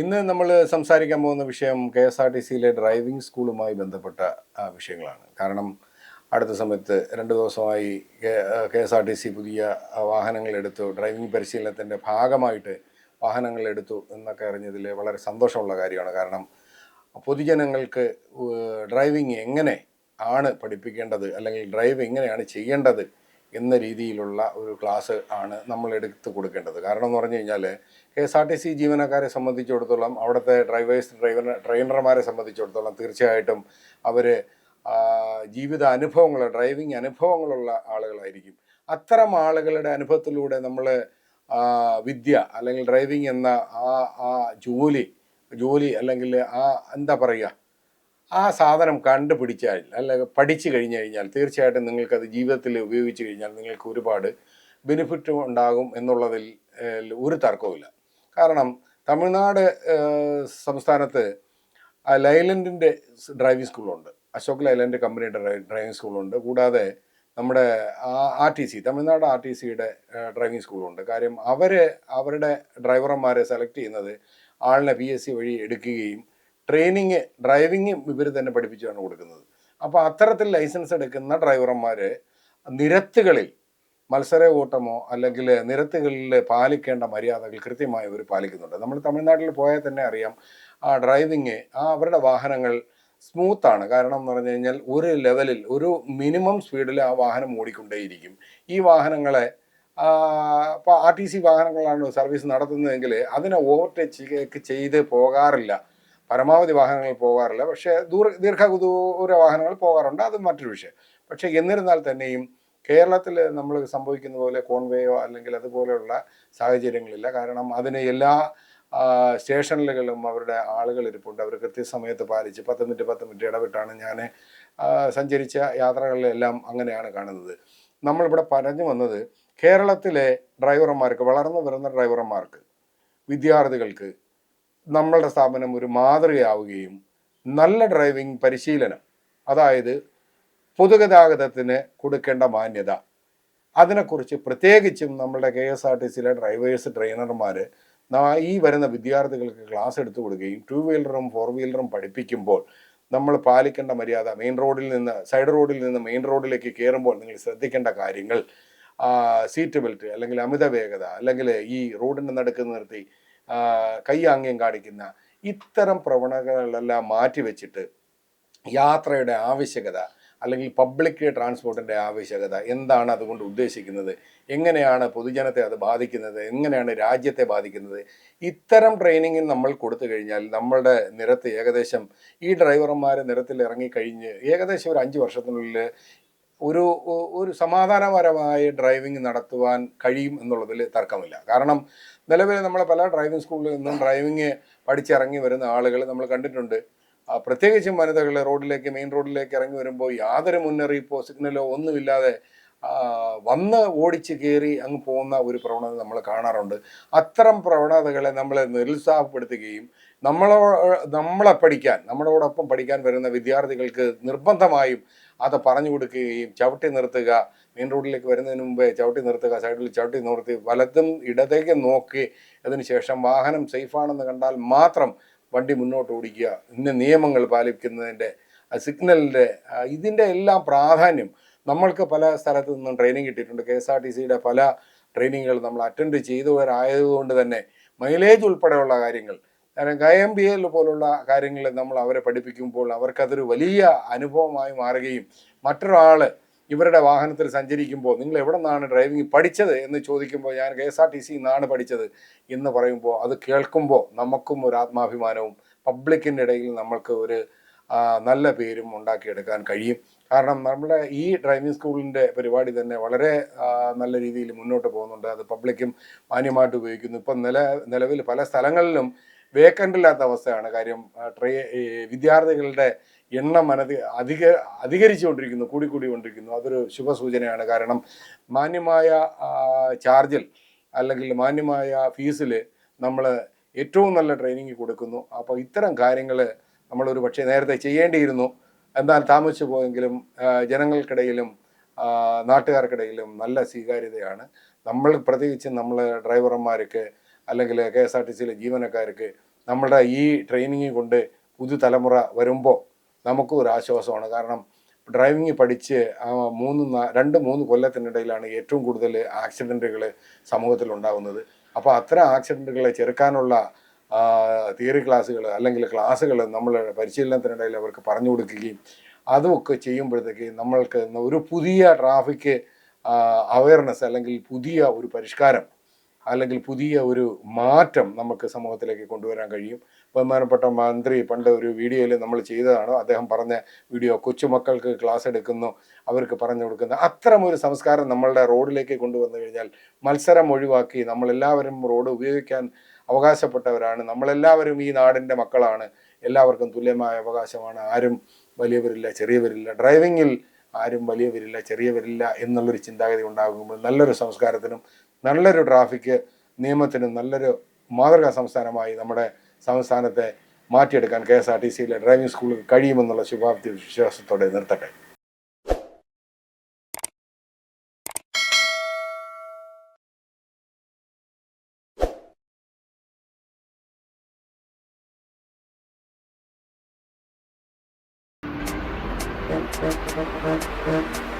ഇന്ന് നമ്മൾ സംസാരിക്കാൻ പോകുന്ന വിഷയം കെ എസ് ആർ ടി സിയിലെ ഡ്രൈവിംഗ് സ്കൂളുമായി ബന്ധപ്പെട്ട വിഷയങ്ങളാണ്. കാരണം അടുത്ത സമയത്ത് രണ്ട് ദിവസമായി K S R T C പുതിയ വാഹനങ്ങളെടുത്തു ഡ്രൈവിംഗ് പരിശീലനത്തിന്റെ ഭാഗമായിട്ട് വാഹനങ്ങൾ എടുത്തു എന്നൊക്കെ അറിഞ്ഞതിൽ വളരെ സന്തോഷമുള്ള കാര്യമാണ്. കാരണം പൊതുജനങ്ങൾക്ക് ഡ്രൈവിംഗ് എങ്ങനെ ആണ് പഠിപ്പിക്കേണ്ടത് അല്ലെങ്കിൽ ഡ്രൈവ് എങ്ങനെയാണ് ചെയ്യേണ്ടത് എന്ന രീതിയിലുള്ള ഒരു ക്ലാസ് ആണ് നമ്മൾ എടുത്ത് കൊടുക്കേണ്ടത്. കാരണം എന്ന് പറഞ്ഞു കഴിഞ്ഞാൽ K S R T C ജീവനക്കാരെ സംബന്ധിച്ചിടത്തോളം അവിടുത്തെ ഡ്രൈവേഴ്സ് ഡ്രൈവർ ട്രെയിനർമാരെ സംബന്ധിച്ചിടത്തോളം തീർച്ചയായിട്ടും അവർ ജീവിത അനുഭവങ്ങൾ ഡ്രൈവിംഗ് അനുഭവങ്ങളുള്ള ആളുകളായിരിക്കും. അത്തരം ആളുകളുടെ അനുഭവത്തിലൂടെ നമ്മൾ വിദ്യ അല്ലെങ്കിൽ ഡ്രൈവിംഗ് എന്ന ആ ആ ജോലി ജോലി അല്ലെങ്കിൽ ആ എന്താ പറയുക ആ സാധനം കണ്ടുപിടിച്ചാൽ അല്ലെങ്കിൽ പഠിച്ചു കഴിഞ്ഞു കഴിഞ്ഞാൽ തീർച്ചയായിട്ടും നിങ്ങൾക്കത് ജീവിതത്തിൽ ഉപയോഗിച്ച് കഴിഞ്ഞാൽ നിങ്ങൾക്ക് ഒരുപാട് ബെനിഫിറ്റ് ഉണ്ടാകും എന്നുള്ളതിൽ ഒരു തർക്കവുമില്ല. കാരണം തമിഴ്നാട് സംസ്ഥാനത്ത് ലൈലൻഡിന്റെ ഡ്രൈവിംഗ് സ്കൂളുണ്ട് അശോക് ലൈലൻഡ് കമ്പനിയുടെ ഡ്രൈവിംഗ് സ്കൂളുണ്ട് കൂടാതെ നമ്മുടെ R T C Tamil Nadu R T സിയുടെ ഡ്രൈവിംഗ് സ്കൂളുണ്ട് കാര്യം അവർ അവരുടെ ഡ്രൈവർമാരെ സെലക്ട് ചെയ്യുന്നത് ആളിനെ പി എസ് സി വഴി എടുക്കുകയും ട്രെയിനിങ് ഡ്രൈവിംഗ് ഇവർ തന്നെ പഠിപ്പിച്ചാണ് കൊടുക്കുന്നത്. അപ്പോൾ അത്തരത്തിൽ ലൈസൻസ് എടുക്കുന്ന ഡ്രൈവർമാർ നിരത്തുകളിൽ മത്സര ഓട്ടമോ അല്ലെങ്കിൽ നിരത്തുകളിൽ പാലിക്കേണ്ട മര്യാദകൾ കൃത്യമായി അവർ പാലിക്കുന്നുണ്ട്. നമ്മൾ തമിഴ്നാട്ടിൽ പോയാൽ തന്നെ അറിയാം ആ ഡ്രൈവിങ് ആ അവരുടെ വാഹനങ്ങൾ സ്മൂത്താണ്. കാരണം എന്ന് പറഞ്ഞു കഴിഞ്ഞാൽ ഒരു ലെവലിൽ ഒരു മിനിമം സ്പീഡിൽ ആ വാഹനം ഓടിക്കൊണ്ടേയിരിക്കും. ഈ വാഹനങ്ങളെ ഇപ്പോൾ ആർ ടി സി വാഹനങ്ങളാണ് സർവീസ് നടത്തുന്നതെങ്കിൽ അതിനെ ഓവർടേക്ക് ചെയ്ത് പോകാറില്ല. പരമാവധി വാഹനങ്ങൾ പോകാറില്ല. പക്ഷേ ദൂര ദീർഘദൂര വാഹനങ്ങൾ പോകാറുണ്ട്. അത് മറ്റൊരു വിഷയം. പക്ഷേ എന്നിരുന്നാൽ തന്നെയും കേരളത്തിൽ നമ്മൾ സംഭവിക്കുന്ന പോലെ കോൺവേയോ അല്ലെങ്കിൽ അതുപോലെയുള്ള സാഹചര്യങ്ങളില്ല. കാരണം അതിന് എല്ലാ സ്റ്റേഷനുകളിലും അവരുടെ ആളുകൾ ഇരിപ്പുണ്ട്. അവർ കൃത്യസമയത്ത് പാലിച്ച് പത്ത് മിനിറ്റ് പത്ത് മിനിറ്റ് ഇടവിട്ടാണ് ഞാൻ സഞ്ചരിച്ച യാത്രകളിലെല്ലാം അങ്ങനെയാണ് കാണുന്നത്. നമ്മളിവിടെ പറഞ്ഞു വന്നത് കേരളത്തിലെ ഡ്രൈവർമാർക്ക് വളർന്നു വരുന്ന ഡ്രൈവർമാർക്ക് വിദ്യാർത്ഥികൾക്ക് നമ്മളുടെ സ്ഥാപനം ഒരു മാതൃകയാവുകയും നല്ല ഡ്രൈവിംഗ് പരിശീലനം അതായത് പൊതുഗതാഗതത്തിന് കൊടുക്കേണ്ട മാന്യത. അതിനെക്കുറിച്ച് പ്രത്യേകിച്ചും നമ്മളുടെ കെ എസ് ആർ ടി സിയിലെ ഡ്രൈവേഴ്സ് ട്രെയിനർമാർ ഈ വരുന്ന വിദ്യാർത്ഥികൾക്ക് ക്ലാസ് എടുത്തു കൊടുക്കുകയും ടു വീലറും ഫോർ വീലറും പഠിപ്പിക്കുമ്പോൾ നമ്മൾ പാലിക്കേണ്ട മര്യാദ മെയിൻ റോഡിൽ നിന്ന് സൈഡ് റോഡിൽ നിന്ന് മെയിൻ റോഡിലേക്ക് കയറുമ്പോൾ നിങ്ങൾ ശ്രദ്ധിക്കേണ്ട കാര്യങ്ങൾ സീറ്റ് ബെൽറ്റ് അല്ലെങ്കിൽ അമിത വേഗത അല്ലെങ്കിൽ ഈ റോഡിന്റെ നടുക്ക് നിർത്തി ആ, കൈ ആംഗ്യം കാണിക്കുന്ന ഇത്തരം പ്രവണതകളെല്ലാം മാറ്റിവെച്ചിട്ട് യാത്രയുടെ ആവശ്യകത അല്ലെങ്കിൽ പബ്ലിക് ട്രാൻസ്പോർട്ടിന്റെ ആവശ്യകത എന്താണ് അതുകൊണ്ട് ഉദ്ദേശിക്കുന്നത്? എങ്ങനെയാണ് പൊതുജനത്തെ അത് ബാധിക്കുന്നത്? എങ്ങനെയാണ് രാജ്യത്തെ ബാധിക്കുന്നത്? ഇത്തരം ട്രെയിനിങ്ങിന് നമ്മൾ കൊടുത്തു കഴിഞ്ഞാൽ നമ്മളുടെ നിരത്ത് ഏകദേശം ഈ ഡ്രൈവർമാർ നിരത്തിൽ ഇറങ്ങിക്കഴിഞ്ഞ് ഏകദേശം ഒരു അഞ്ച് വർഷത്തിനുള്ളിൽ ഒരു ഒരു സമാധാനപരമായ ഡ്രൈവിംഗ് നടത്തുവാൻ കഴിയും എന്നുള്ളതിൽ തർക്കമില്ല. കാരണം നിലവിൽ നമ്മൾ പല ഡ്രൈവിംഗ് സ്കൂളിൽ നിന്നും ഡ്രൈവിംഗ് പഠിച്ചിറങ്ങി വരുന്ന ആളുകൾ നമ്മൾ കണ്ടിട്ടുണ്ട്. പ്രത്യേകിച്ചും വനിതകൾ റോഡിലേക്ക് മെയിൻ റോഡിലേക്ക് ഇറങ്ങി വരുമ്പോൾ യാതൊരു മുന്നറിയിപ്പോ സിഗ്നലോ ഒന്നുമില്ലാതെ വന്ന് ഓടിച്ച് കയറി അങ്ങ് പോകുന്ന ഒരു പ്രവണത നമ്മൾ കാണാറുണ്ട്. അത്തരം പ്രവണതകളെ നമ്മൾ നിരുത്സാഹപ്പെടുത്തുകയും നമ്മളോ നമ്മളെ പഠിക്കാൻ നമ്മളോടൊപ്പം പഠിക്കാൻ വരുന്ന വിദ്യാർത്ഥികൾക്ക് നിർബന്ധമായും അത് പറഞ്ഞു കൊടുക്കുകയും ചവിട്ടി നിർത്തുക. മെയിൻ റോഡിലേക്ക് വരുന്നതിന് മുമ്പേ ചവിട്ടി നിർത്തുക സൈഡിൽ ചവിട്ടി നിർത്തി വലത്തും ഇടത്തേക്ക് നോക്കി. അതിന് ശേഷം വാഹനം സേഫാണെന്ന് കണ്ടാൽ മാത്രം വണ്ടി മുന്നോട്ട് ഓടിക്കുക. ഇന്ന നിയമങ്ങൾ പാലിക്കുന്നതിന്റെ സിഗ്നലിന്റെ ഇതിന്റെ എല്ലാം പ്രാധാന്യം നമ്മൾക്ക് പല സ്ഥലത്തു നിന്നും ട്രെയിനിങ് കിട്ടിയിട്ടുണ്ട്. കെ എസ് ആർ ടി സിയുടെ പല ട്രെയിനിങ്ങുകൾ നമ്മൾ അറ്റൻഡ് ചെയ്തവരായതുകൊണ്ട് തന്നെ മൈലേജ് ഉൾപ്പെടെയുള്ള കാര്യങ്ങൾ കാരണം എം ബി എൽ പോലുള്ള കാര്യങ്ങൾ നമ്മൾ അവരെ പഠിപ്പിക്കുമ്പോൾ അവർക്കതൊരു വലിയ അനുഭവമായി മാറുകയും മറ്റൊരാൾ ഇവരുടെ വാഹനത്തിൽ സഞ്ചരിക്കുമ്പോൾ നിങ്ങൾ എവിടെ നിന്നാണ് ഡ്രൈവിംഗ് പഠിച്ചത് എന്ന് ചോദിക്കുമ്പോൾ ഞാൻ K S R T C നിന്നാണ് പഠിച്ചത് എന്ന് പറയുമ്പോൾ അത് കേൾക്കുമ്പോൾ നമുക്കും ഒരു ആത്മാഭിമാനവും പബ്ലിക്കിന്റെ ഇടയിൽ നമ്മൾക്ക് ഒരു നല്ല പേരും ഉണ്ടാക്കിയെടുക്കാൻ കഴിയും. കാരണം നമ്മുടെ ഈ ഡ്രൈവിംഗ് സ്കൂളിന്റെ പരിപാടി തന്നെ വളരെ നല്ല രീതിയിൽ മുന്നോട്ട് പോകുന്നുണ്ട്. അത് പബ്ലിക്കും മാന്യമായിട്ട് ഉപയോഗിക്കുന്നു. ഇപ്പം നില നിലവിൽ പല സ്ഥലങ്ങളിലും വേക്കന്റ് ഇല്ലാത്ത അവസ്ഥയാണ് കാര്യം ട്രേ വിദ്യാർത്ഥികളുടെ എണ്ണം അനധി അധിക അധികരിച്ചുകൊണ്ടിരിക്കുന്നു കൂടിക്കൂടി കൊണ്ടിരിക്കുന്നു അതൊരു ശുഭസൂചനയാണ്. കാരണം മാന്യമായ ചാർജിൽ അല്ലെങ്കിൽ മാന്യമായ ഫീസിൽ നമ്മൾ ഏറ്റവും നല്ല ട്രെയിനിങ് കൊടുക്കുന്നു. അപ്പോൾ ഇത്തരം കാര്യങ്ങൾ നമ്മളൊരു പക്ഷേ നേരത്തെ ചെയ്യേണ്ടിയിരുന്നു. എന്നാൽ താമസിച്ചു പോയെങ്കിലും ജനങ്ങൾക്കിടയിലും നാട്ടുകാർക്കിടയിലും നല്ല സ്വീകാര്യതയാണ്. നമ്മൾ പ്രത്യേകിച്ച് നമ്മൾ ഡ്രൈവർമാർക്ക് അല്ലെങ്കിൽ കെ എസ് ആർ ടി സിയിലെ ജീവനക്കാർക്ക് നമ്മുടെ ഈ ട്രെയിനിങ് കൊണ്ട് പുതുതലമുറ വരുമ്പോൾ നമുക്കും ഒരു ആശ്വാസമാണ്. കാരണം ഡ്രൈവിംഗ് പഠിച്ച് മൂന്ന് രണ്ട് മൂന്ന് കൊല്ലത്തിനിടയിലാണ് ഏറ്റവും കൂടുതൽ ആക്സിഡന്റുകൾ സമൂഹത്തിൽ ഉണ്ടാകുന്നത് അപ്പോൾ അത്തരം ആക്സിഡന്റുകളെ ചെറുക്കാനുള്ള തിയറി ക്ലാസ്സുകൾ അല്ലെങ്കിൽ ക്ലാസ്സുകൾ നമ്മൾ പരിശീലനത്തിനിടയിൽ അവർക്ക് പറഞ്ഞു കൊടുക്കുകയും അതുമൊക്കെ ചെയ്യുമ്പോഴത്തേക്ക് നമ്മൾക്ക് ഒരു പുതിയ ട്രാഫിക് അവയർനെസ് അല്ലെങ്കിൽ പുതിയ ഒരു പരിഷ്കാരം അല്ലെങ്കിൽ പുതിയ ഒരു മാറ്റം നമുക്ക് സമൂഹത്തിലേക്ക് കൊണ്ടുവരാൻ കഴിയും. ബഹുമാനപ്പെട്ട മന്ത്രി പണ്ട് ഒരു വീഡിയോയിൽ നമ്മൾ ചെയ്തതാണ്. അദ്ദേഹം പറഞ്ഞ വീഡിയോ കൊച്ചുമക്കൾക്ക് ക്ലാസ് എടുക്കുന്നു അവർക്ക് പറഞ്ഞു കൊടുക്കുന്ന. അത്തരം ഒരു സംസ്കാരം നമ്മളുടെ റോഡിലേക്ക് കൊണ്ടുവന്നു കഴിഞ്ഞാൽ മത്സരം ഒഴിവാക്കി നമ്മളെല്ലാവരും റോഡ് ഉപയോഗിക്കാൻ അവകാശപ്പെട്ടവരാണ്. നമ്മളെല്ലാവരും ഈ നാടിന്റെ മക്കളാണ്. എല്ലാവർക്കും തുല്യമായ അവകാശമാണ്. ആരും വലിയവരില്ല ചെറിയവരില്ല. ഡ്രൈവിങ്ങിൽ ആരും വലിയവരില്ല ചെറിയവരില്ല എന്നുള്ളൊരു ചിന്താഗതി ഉണ്ടാകുമ്പോൾ നല്ലൊരു സംസ്കാരത്തിനും നല്ലൊരു ട്രാഫിക് നിയമത്തിനും നല്ലൊരു മാതൃകാ സംസ്ഥാനമായി നമ്മുടെ സംസ്ഥാനത്തെ മാറ്റിയെടുക്കാൻ കെ എസ് ആർ ടി സിയിലെ ഡ്രൈവിംഗ് സ്കൂളിൽ കഴിയുമെന്നുള്ള ശുഭാപ്തി വിശ്വാസത്തോടെ നിർത്തട്ടെ. Thank you.